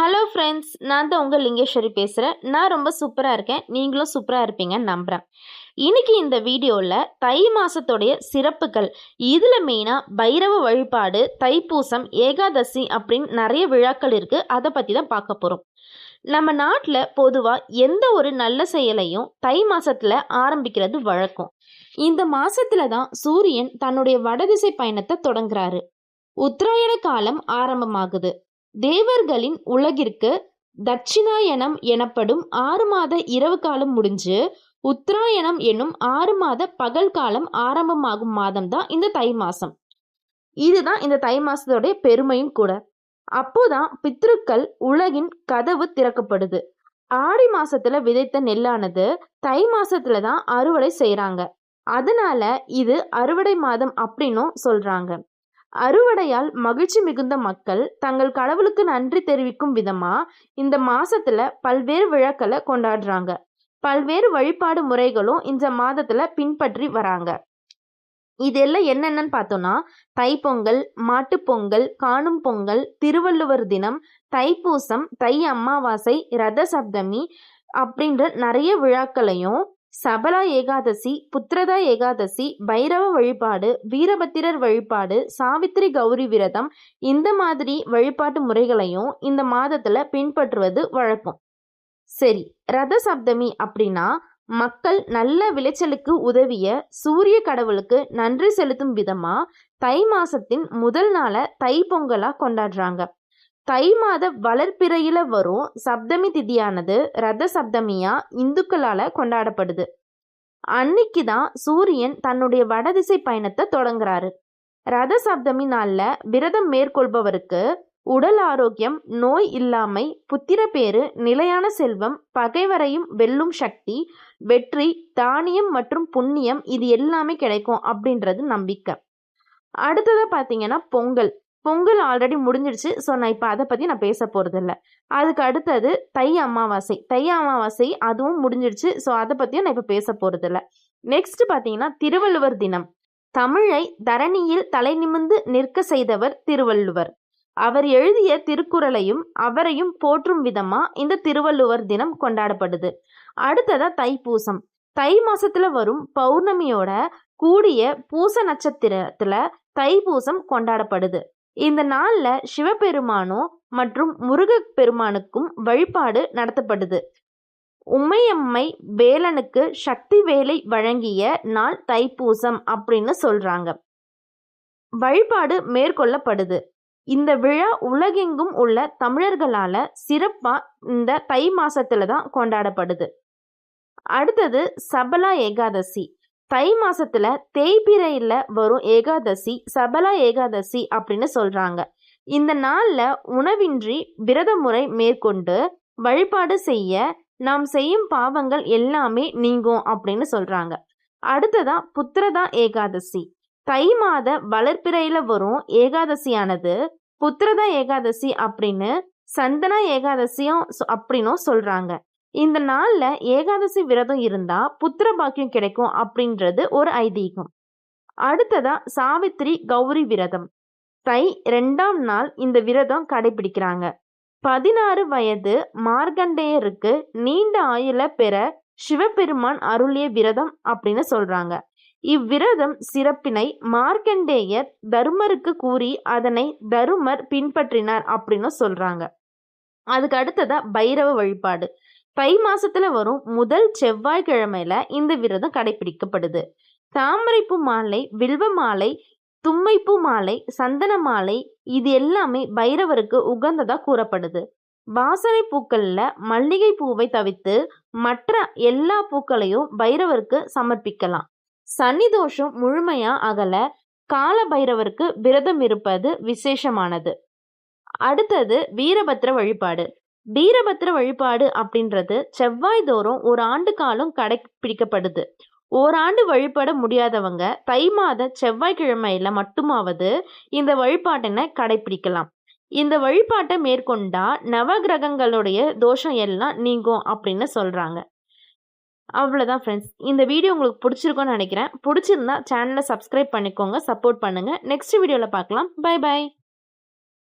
Hello friends நான் தான் உங்கள் லிங்கேஸ்வரி பேசுகிறேன் நான் ரொம்ப சூப்பராக இருக்கேன். நீங்களும் சூப்பராக இருப்பீங்கன்னு நம்புகிறேன் இன்னைக்கு இந்த வீடியோவில் தை மாதத்துடைய சிறப்புகள் இதில் மெயினாக பைரவ வழிபாடு தைப்பூசம் ஏகாதசி அப்படின்னு நிறைய விழாக்கள் இருக்குது அதை பற்றி தான் பார்க்க போகிறோம் நம்ம நாட்டில் பொதுவாக எந்த ஒரு நல்ல செயலையும் தை மாதத்தில் ஆரம்பிக்கிறது வழக்கம். இந்த மாதத்தில் தான் சூரியன் தன்னுடைய வடதிசை பயணத்தை தொடங்குறாரு. உத்தராயண காலம் ஆரம்பமாகுது. தேவர்களின் உலகிற்கு தட்சிணாயனம் எனப்படும் ஆறு மாத இரவு காலம் முடிஞ்சு உத்தராயணம் என்னும் ஆறு மாத பகல் காலம் ஆரம்பமாகும் மாதம் தான் இந்த தை மாசம். இதுதான் இந்த தை மாசத்தோடைய பெருமையும் கூட. அப்போதான் பித்ருக்கள் உலகின் கதவு திறக்கப்படுது. ஆடி மாசத்துல விதைத்த நெல்லானது தை மாசத்துல தான் அறுவடை செய்யறாங்க அதனால இது அறுவடை மாதம் அப்படின்னும் சொல்றாங்க. அறுவடையால் மகிழ்ச்சி மிகுந்த மக்கள் தங்கள் கடவுளுக்கு நன்றி தெரிவிக்கும் விதமா இந்த மாசத்துல பல்வேறு விழாக்களை கொண்டாடுறாங்க. பல்வேறு வழிபாடு முறைகளும் இந்த மாதத்துல பின்பற்றி வராங்க. இதெல்லாம் என்னென்னு பார்த்தோம்னா தைப்பொங்கல் மாட்டுப்பொங்கல் காணும் பொங்கல் திருவள்ளுவர் தினம் தைப்பூசம் தை அமாவாசை ரத சப்தமி அப்படின்ற நிறைய விழாக்களையும் சபலா ஏகாதசி புத்திரதா ஏகாதசி பைரவ வழிபாடு வீரபத்திரர் வழிபாடு சாவித்திரி கௌரி விரதம் இந்த மாதிரி வழிபாட்டு முறைகளையும் இந்த மாதத்துல பின்பற்றுவது வழக்கம். சரி ரத சப்தமி அப்படின்னா மக்கள் நல்ல விளைச்சலுக்கு உதவிய சூரிய கடவுளுக்கு நன்றி செலுத்தும் விதமா தை மாசத்தின் முதல் நாளை தை பொங்கலா கொண்டாடுறாங்க. தை மாத வளர்ப்பிறையில் வரும் சப்தமி திதியானது ரத சப்தமியா இந்துக்களால் கொண்டாடப்படுது. அன்னைக்கு தான் சூரியன் தன்னுடைய வடதிசை பயணத்தை தொடங்குறாரு. ரத சப்தமி நாளில் விரதம் மேற்கொள்பவருக்கு உடல் ஆரோக்கியம் நோய் இல்லாமை புத்திர பேரு நிலையான செல்வம் பகைவரையும் வெல்லும் சக்தி வெற்றி தானியம் மற்றும் புண்ணியம் இது எல்லாமே கிடைக்கும் அப்படின்றது நம்பிக்கை. அடுத்ததாக பார்த்தீங்கன்னா பொங்கல். பொங்கல் ஆல்ரெடி முடிஞ்சிடுச்சு. ஸோ நான் இப்போ அதை பற்றி நான் பேச போகிறதில்ல அதுக்கு அடுத்தது தை அமாவாசை. தை அமாவாசை அதுவும் முடிஞ்சிடுச்சு. ஸோ அதை பற்றியும் நான் இப்போ பேச போகிறதில்ல நெக்ஸ்ட் பார்த்தீங்கன்னா திருவள்ளுவர் தினம். தமிழை தரணியில் தலை நிமிந்து நிற்க செய்தவர் திருவள்ளுவர். அவர் எழுதிய திருக்குறளையும் அவரையும் போற்றும் விதமா இந்த திருவள்ளுவர் தினம் கொண்டாடப்படுது. அடுத்ததா தைப்பூசம். தை மாசத்துல வரும் பௌர்ணமியோட கூடிய பூச நட்சத்திரத்துல தைப்பூசம் கொண்டாடப்படுது. இந்த நாளில் சிவபெருமானோ மற்றும் முருகப் பெருமானுக்கும் வழிபாடு நடத்தப்படுது. உமையம்மை வேலனுக்கு சக்தி வேலை வழங்கிய நாள் தைப்பூசம் அப்படின்னு சொல்றாங்க. வழிபாடு மேற்கொள்ளப்படுது. இந்த விழா உலகெங்கும் உள்ள தமிழர்களால சிறப்பா இந்த தை மாசத்துல தான் கொண்டாடப்படுது. அடுத்தது சபலா ஏகாதசி. தை மாசத்துல தேய்பிரையில் வரும் ஏகாதசி சபலா ஏகாதசி அப்படின்னு சொல்றாங்க. இந்த நாள்ல உணவின்றி விரத முறை மேற்கொண்டு வழிபாடு செய்ய நாம் செய்யும் பாவங்கள் எல்லாமே நீங்கும் அப்படின்னு சொல்றாங்க. அடுத்ததா புத்திரதா ஏகாதசி. தை மாத வளர்ப்பிறையில வரும் ஏகாதசியானது புத்திரதா ஏகாதசி அப்படின்னு சந்தனா ஏகாதசியும் அப்படின்னும் சொல்றாங்க. இந்த நாளில் ஏகாதசி விரதம் இருந்தால் புத்திர பாக்கியம் கிடைக்கும் அப்படின்றது ஒரு ஐதீகம். அடுத்ததா சாவித்திரி கௌரி விரதம். தை ரெண்டாம் நாள் இந்த விரதம் கடைபிடிக்கிறாங்க. பதினாறு வயது மார்கண்டேயருக்கு நீண்ட ஆயுள பெற சிவபெருமான் அருளிய விரதம் அப்படின்னு சொல்றாங்க. இவ்விரதம் சிறப்பினை மார்க்கண்டேயர் தருமருக்கு கூறி அதனை தருமர் பின்பற்றினார் அப்படின்னு சொல்றாங்க. அதுக்கு அடுத்ததா பைரவ வழிபாடு. தை மாசத்துல வரும் முதல் செவ்வாய்க்கிழமையில இந்த விரதம் கடைபிடிக்கப்படுது. தாமரைப்பூ மாலை வில்வ மாலை தும்மைப்பூ மாலை சந்தன மாலை இது எல்லாமே பைரவருக்கு உகந்ததா கூறப்படுது. வாசனை பூக்கள்ல மல்லிகை பூவை தவிர்த்து மற்ற எல்லா பூக்களையும் பைரவருக்கு சமர்ப்பிக்கலாம். சனி தோஷம் முழுமையா அகல கால பைரவருக்கு விரதம் இருப்பது விசேஷமானது. அடுத்தது வீரபத்ர வழிபாடு. வீரபத்ர வழிபாடு அப்படின்றது செவ்வாய் தோறும் ஒரு ஆண்டு காலம் கடைப்பிடிக்கப்படுது. ஓராண்டு வழிபட முடியாதவங்க தை மாத செவ்வாய்க்கிழமையில மட்டுமாவது இந்த வழிபாட்டினை கடைபிடிக்கலாம் இந்த வழிபாட்டை மேற்கொண்டா நவகிரகங்களுடைய தோஷம் எல்லாம் நீங்கும் அப்படின்னு சொல்றாங்க. அவ்வளோதான் ஃப்ரெண்ட்ஸ் இந்த வீடியோ உங்களுக்கு பிடிச்சிருக்கோன்னு நினைக்கிறேன். பிடிச்சிருந்தா சேனலை சப்ஸ்கிரைப் பண்ணிக்கோங்க சப்போர்ட் பண்ணுங்கள் நெக்ஸ்ட் வீடியோவில் பார்க்கலாம். Bye bye